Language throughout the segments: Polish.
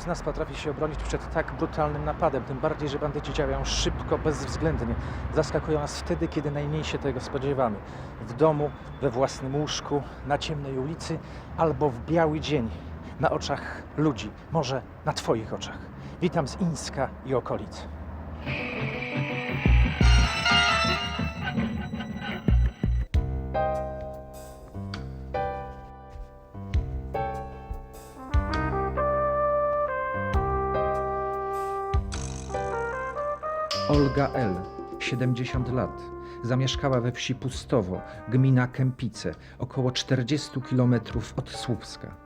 z nas potrafi się obronić przed tak brutalnym napadem, tym bardziej, że bandyci działają szybko, bezwzględnie. Zaskakują nas wtedy, kiedy najmniej się tego spodziewamy. W domu, we własnym łóżku, na ciemnej ulicy albo w biały dzień, na oczach ludzi, może na Twoich oczach. Witam z Ińska i okolic. Olga L., 70 lat. Zamieszkała we wsi Pustowo, gmina Kępice, około 40 km od Słupska.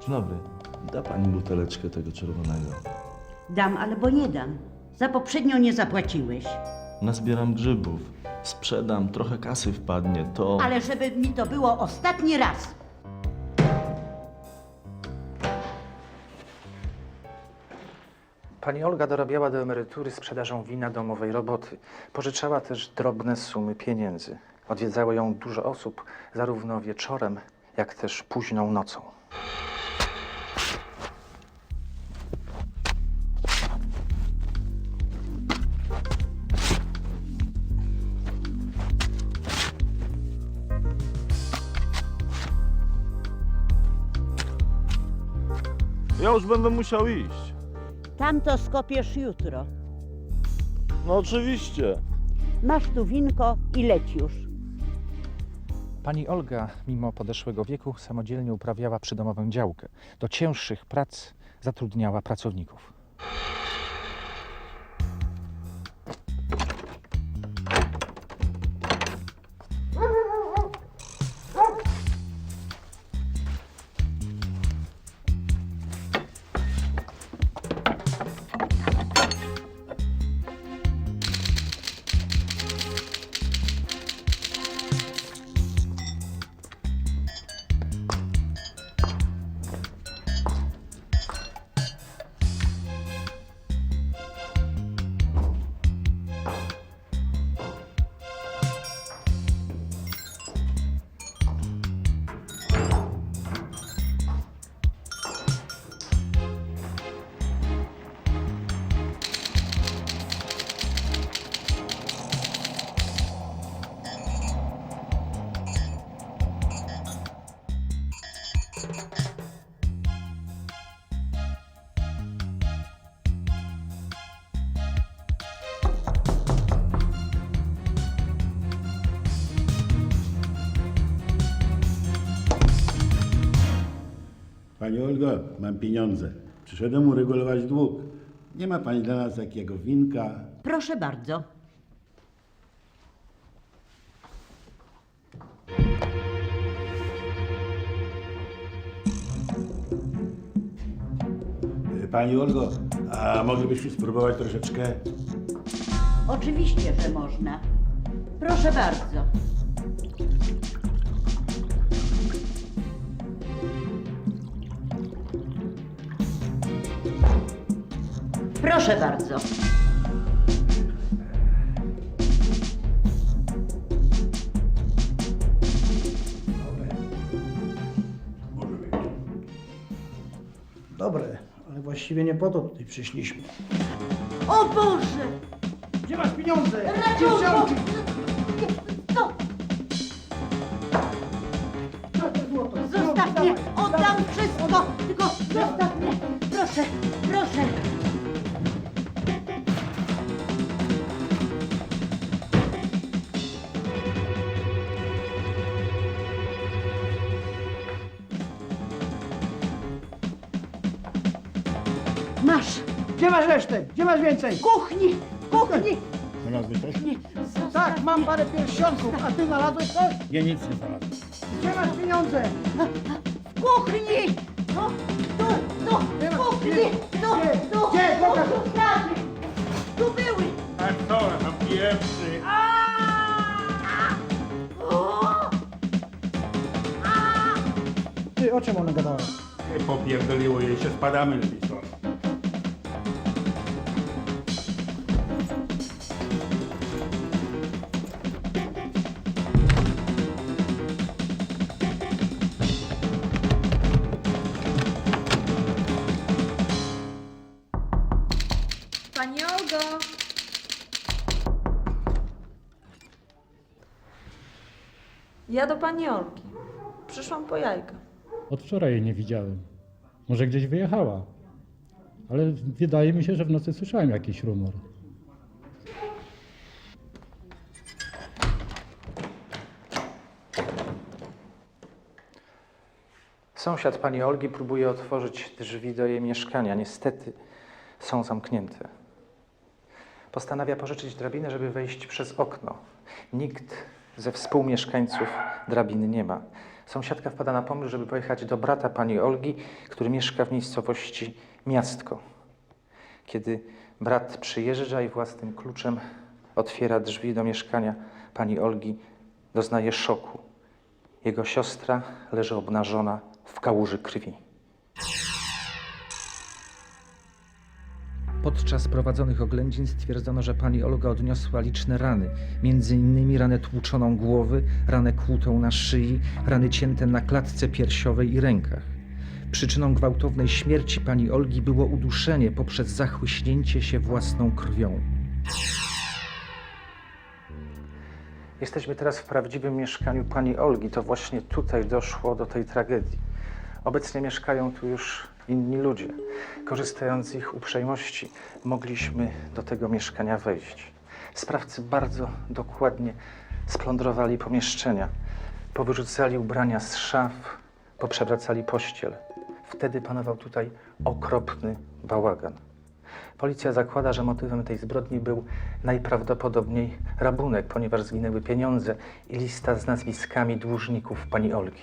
Dzień dobry. Da pani buteleczkę tego czerwonego. Dam albo nie dam. Za poprzednio nie zapłaciłeś. Nazbieram grzybów. Sprzedam, trochę kasy wpadnie, to... Ale żeby mi to było ostatni raz. Pani Olga dorabiała do emerytury sprzedażą wina domowej roboty. Pożyczała też drobne sumy pieniędzy. Odwiedzało ją dużo osób, zarówno wieczorem, jak też późną nocą. Już będę musiał iść. Tam to skopiesz jutro. No oczywiście. Masz tu winko i leć już. Pani Olga, mimo podeszłego wieku, samodzielnie uprawiała przydomową działkę. Do cięższych prac zatrudniała pracowników. Pani Olgo, mam pieniądze. Przyszedłem uregulować dług. Nie ma pani dla nas takiego winka. Proszę bardzo. Y, Pani Olgo, a moglibyśmy spróbować troszeczkę? Oczywiście, że można. Proszę bardzo. Proszę bardzo. Dobre, ale właściwie nie po to tutaj przyszliśmy. O Boże! Gdzie masz pieniądze? Ratunku! Dziewczanki! No, Co to zostaw mnie! Oddam wszystko! Tylko zostaw mnie! Proszę, proszę! Gdzie masz resztę? Gdzie masz więcej? Kuchni! Kuchni! Znalazłeś coś? Nie, Tak, mam parę pierścionków, a ty znalazłeś coś? Nie, nic nie znalazłem. Gdzie masz pieniądze? W kuchni! No, tu, tu, w kuchni! Tu, Gdzie? tu, Gdzie? Pokaż. tu, straży! Tu były! A co, a pierwszy? O! Ty, o czym ona gadała? Popierdoliło jej się, spadamy lepiej stąd. Ja do pani Olgi. Przyszłam po jajka. Od wczoraj jej nie widziałem. Może gdzieś wyjechała. Ale wydaje mi się, że w nocy słyszałem jakiś rumor. Sąsiad pani Olgi próbuje otworzyć drzwi do jej mieszkania. Niestety są zamknięte. Postanawia pożyczyć drabinę, żeby wejść przez okno. Nikt ze współmieszkańców drabiny nie ma. Sąsiadka wpada na pomysł, żeby pojechać do brata pani Olgi, który mieszka w miejscowości Miastko. Kiedy brat przyjeżdża i własnym kluczem otwiera drzwi do mieszkania pani Olgi, doznaje szoku. Jego siostra leży obnażona w kałuży krwi. Podczas prowadzonych oględzin stwierdzono, że pani Olga odniosła liczne rany, innymi ranę tłuczoną głowy, ranę kłutą na szyi, rany cięte na klatce piersiowej i rękach. Przyczyną gwałtownej śmierci pani Olgi było uduszenie poprzez zachłyśnięcie się własną krwią. Jesteśmy teraz w prawdziwym mieszkaniu pani Olgi. To właśnie tutaj doszło do tej tragedii. Obecnie mieszkają tu już inni ludzie. Korzystając z ich uprzejmości, mogliśmy do tego mieszkania wejść. Sprawcy bardzo dokładnie splądrowali pomieszczenia, powyrzucali ubrania z szaf, poprzewracali pościel. Wtedy panował tutaj okropny bałagan. Policja zakłada, że motywem tej zbrodni był najprawdopodobniej rabunek, ponieważ zginęły pieniądze i lista z nazwiskami dłużników pani Olgi.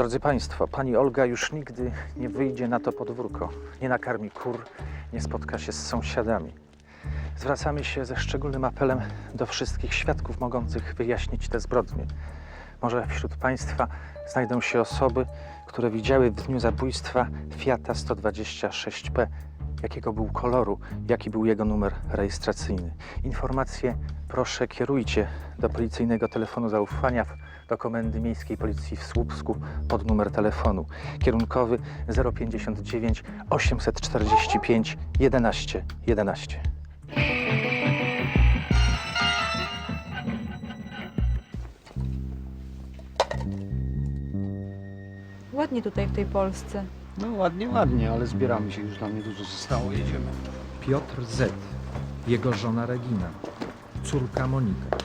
Drodzy Państwo, pani Olga już nigdy nie wyjdzie na to podwórko, nie nakarmi kur, nie spotka się z sąsiadami. Zwracamy się ze szczególnym apelem do wszystkich świadków mogących wyjaśnić te zbrodnie. Może wśród Państwa znajdą się osoby, które widziały w dniu zabójstwa Fiata 126P, jakiego był koloru, jaki był jego numer rejestracyjny. Informacje proszę kierujcie do policyjnego telefonu zaufania do Komendy Miejskiej Policji w Słupsku pod numer telefonu kierunkowy 059 845 11 11. Ładnie tutaj w tej Polsce. No ładnie, ładnie, ale zbieramy się już, nam niedużo zostało, jedziemy. Piotr Z., jego żona Regina, córka Monika.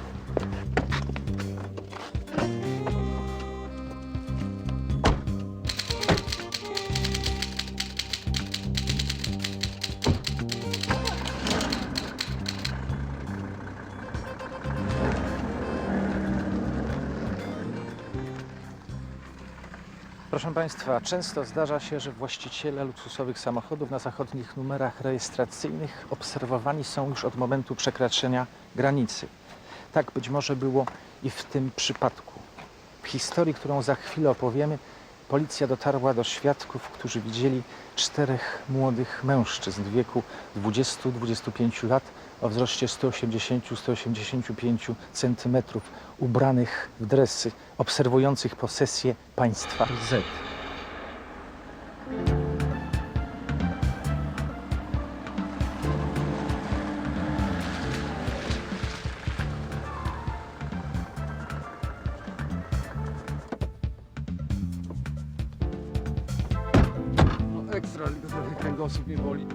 Proszę Państwa, często zdarza się, że właściciele luksusowych samochodów na zachodnich numerach rejestracyjnych obserwowani są już od momentu przekroczenia granicy. Tak być może było i w tym przypadku. W historii, którą za chwilę opowiemy, policja dotarła do świadków, którzy widzieli czterech młodych mężczyzn w wieku 20-25 lat o wzroście 180-185 cm, ubranych w dresy, obserwujących posesję państwa Z. kręgosłup mnie boli.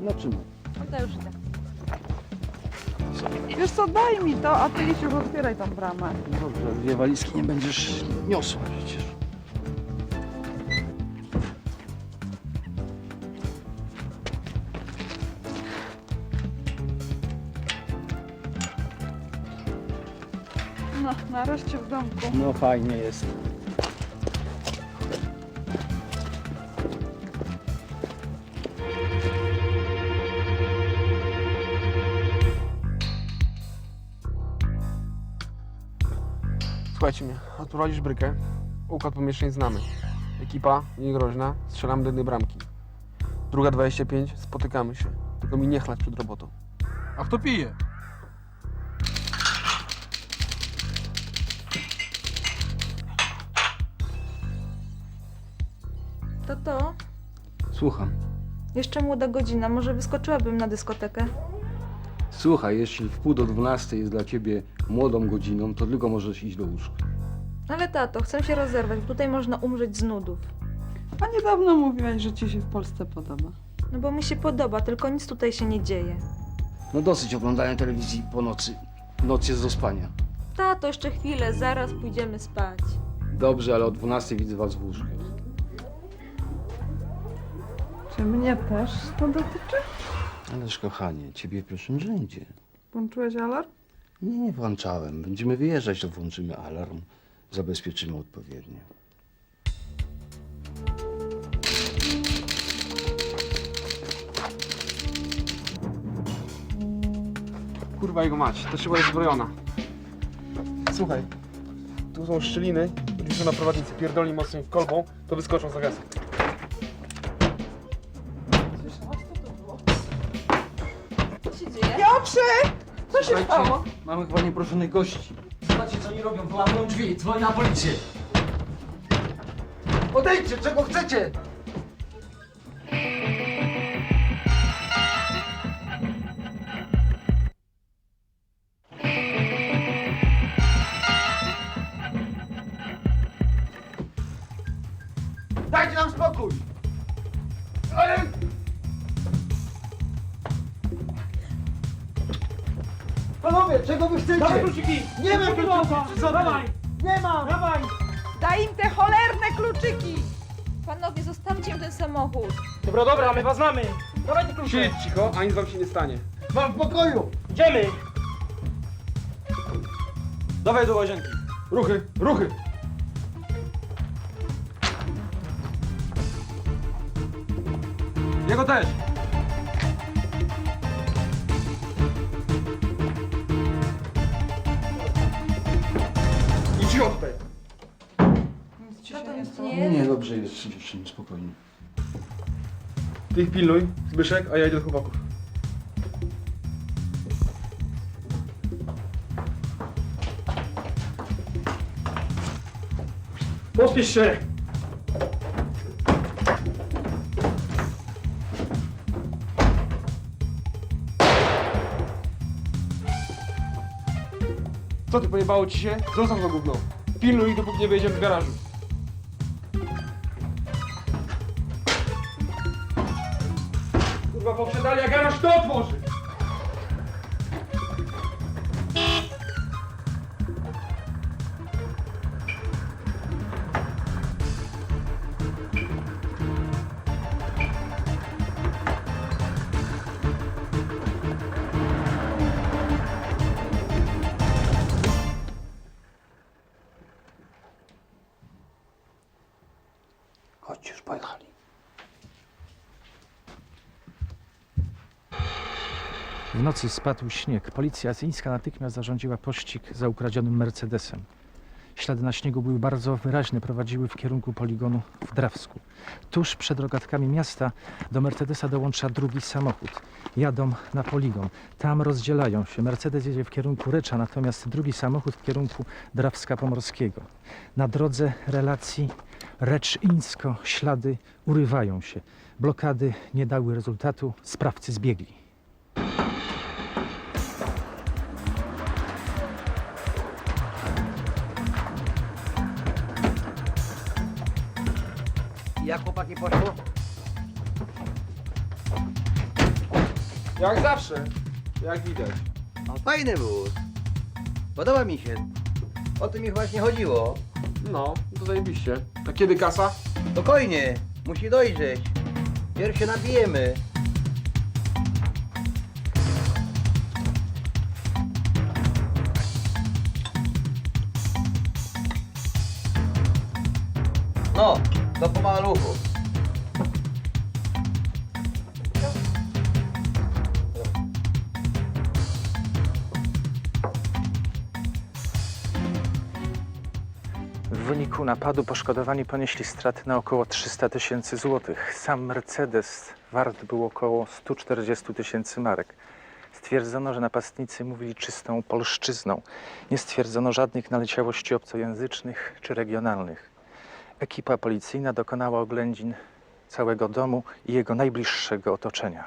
No czym? To już idę. Wiesz co, daj mi to, a ty już otwieraj tam bramę. Dobrze, dwie walizki nie będziesz niosła przecież. No, nareszcie w domku. No fajnie jest. Słuchajcie mnie, odprowadzisz brykę. Układ pomieszczeń znamy. Ekipa niegroźna, strzelamy do jednej bramki. Druga 25, spotykamy się. Tylko mi nie chlać przed robotą. A kto pije? To? Słucham. Jeszcze młoda godzina, może wyskoczyłabym na dyskotekę? Słuchaj, jeśli w pół do dwunastej jest dla ciebie młodą godziną, to tylko możesz iść do łóżka. Ale tato, chcę się rozerwać, bo tutaj można umrzeć z nudów. A niedawno mówiłaś, że ci się w Polsce podoba. No bo mi się podoba, tylko nic tutaj się nie dzieje. No dosyć oglądania telewizji po nocy. Noc jest do spania. Tato, jeszcze chwilę, zaraz pójdziemy spać. Dobrze, ale o dwunastej widzę was w łóżku. Czy mnie też to dotyczy? Ależ kochanie, ciebie w pierwszym rzędzie. Włączyłeś alarm? Nie, nie włączałem. Będziemy wyjeżdżać, to włączymy alarm. Zabezpieczymy odpowiednio. Kurwa jego mać, to szyba jest zbrojona. Słuchaj, tu są szczeliny, gdzie są na prowadnicy. Pierdolni mocno ich kolbą, to wyskoczą za gazem. Się dzieje? Piotrze! Co się stało? Mamy chyba nieproszonych gości. Zobaczcie co oni robią, wyłamują drzwi, dzwonię na policję. Odejdźcie, czego chcecie! Kluczyki! Nie ma kluczyki! Dawaj! Nie ma! Dawaj! Daj im te cholerne kluczyki! Panowie, zostawcie mi ten samochód. Dobra, dobra, my was znamy. Dawaj te klucze. Siedź cicho, a nic wam się nie stanie. Wam w pokoju. Idziemy. Dawaj do łazienki. Ruchy, ruchy! Jego też! Nie nie, dobrze jest, dziewczyny, spokojnie. Ty ich pilnuj, Zbyszek, a ja idę do chłopaków. Pospiesz się. Co ty, pojebało ci się? Zostaw to gówno. Pilnuj, dopóki nie wyjedziemy z garażu. Poprzedali, a garaż kto otworzy? Nocy spadł śnieg. Policja asyryjska natychmiast zarządziła pościg za ukradzionym Mercedesem. Ślady na śniegu były bardzo wyraźne, prowadziły w kierunku poligonu w Drawsku. Tuż przed rogatkami miasta do Mercedesa dołącza drugi samochód. Jadą na poligon. Tam rozdzielają się. Mercedes jedzie w kierunku Recza, natomiast drugi samochód w kierunku Drawska Pomorskiego. Na drodze relacji Recz-Ińsko ślady urywają się. Blokady nie dały rezultatu, sprawcy zbiegli. Poszło? Jak zawsze, jak widać. No, fajny wóz. Podoba mi się. O tym mi właśnie chodziło. No, to zajebiście. A kiedy kasa? Spokojnie, musi dojrzeć. Pierw się nabijemy. W wyniku napadu poszkodowani ponieśli straty na około 300 tysięcy złotych. Sam Mercedes wart był około 140 tysięcy marek. Stwierdzono, że napastnicy mówili czystą polszczyzną. Nie stwierdzono żadnych naleciałości obcojęzycznych czy regionalnych. Ekipa policyjna dokonała oględzin całego domu i jego najbliższego otoczenia.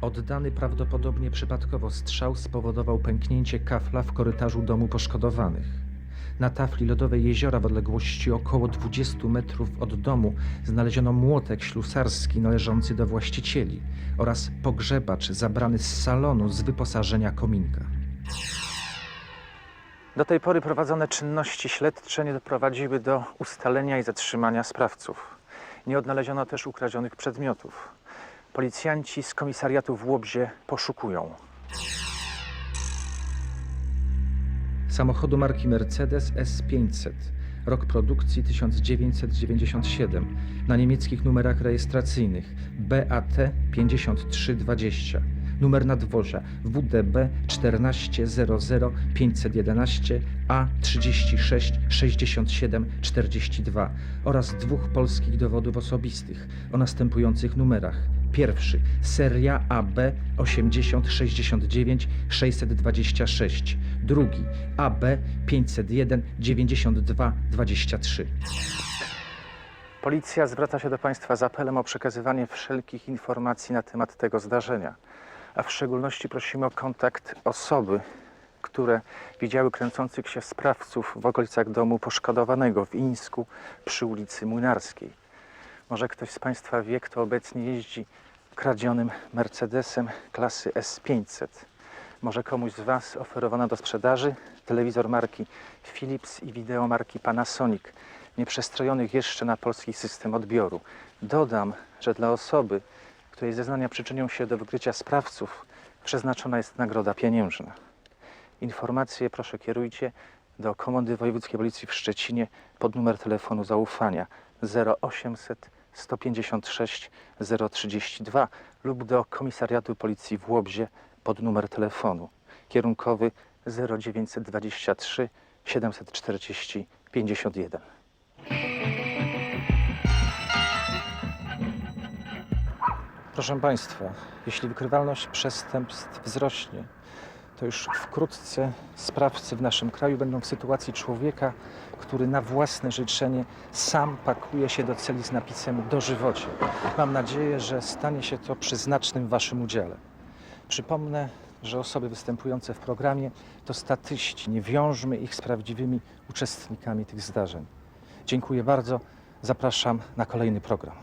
Oddany prawdopodobnie przypadkowo strzał spowodował pęknięcie kafla w korytarzu domu poszkodowanych. Na tafli lodowej jeziora w odległości około 20 metrów od domu znaleziono młotek ślusarski należący do właścicieli oraz pogrzebacz zabrany z salonu z wyposażenia kominka. Do tej pory prowadzone czynności śledcze nie doprowadziły do ustalenia i zatrzymania sprawców. Nie odnaleziono też ukradzionych przedmiotów. Policjanci z komisariatu w Łobzie poszukują. Samochodu marki Mercedes S500, rok produkcji 1997, na niemieckich numerach rejestracyjnych. BAT 5320, numer nadwozia WDB 1400 511 A 36 67 42 oraz dwóch polskich dowodów osobistych o następujących numerach. Pierwszy seria AB 8069 626, drugi AB 501 92 23. Policja zwraca się do Państwa z apelem o przekazywanie wszelkich informacji na temat tego zdarzenia, a w szczególności prosimy o kontakt osoby, które widziały kręcących się sprawców w okolicach domu poszkodowanego w Ińsku przy ulicy Młynarskiej. Może ktoś z Państwa wie, kto obecnie jeździ kradzionym Mercedesem klasy S500. Może komuś z Was oferowano do sprzedaży telewizor marki Philips i wideo marki Panasonic, nieprzestrojonych jeszcze na polski system odbioru. Dodam, że dla osoby, której zeznania przyczynią się do wykrycia sprawców, przeznaczona jest nagroda pieniężna. Informacje proszę kierujcie do Komendy Wojewódzkiej Policji w Szczecinie pod numer telefonu zaufania 0800 156 032 lub do Komisariatu Policji w Łobzie pod numer telefonu kierunkowy 0923 740 51. Proszę Państwa, jeśli wykrywalność przestępstw wzrośnie, to już wkrótce sprawcy w naszym kraju będą w sytuacji człowieka, który na własne życzenie sam pakuje się do celi z napisem dożywocie. Mam nadzieję, że stanie się to przy znacznym Waszym udziale. Przypomnę, że osoby występujące w programie to statyści. Nie wiążmy ich z prawdziwymi uczestnikami tych zdarzeń. Dziękuję bardzo. Zapraszam na kolejny program.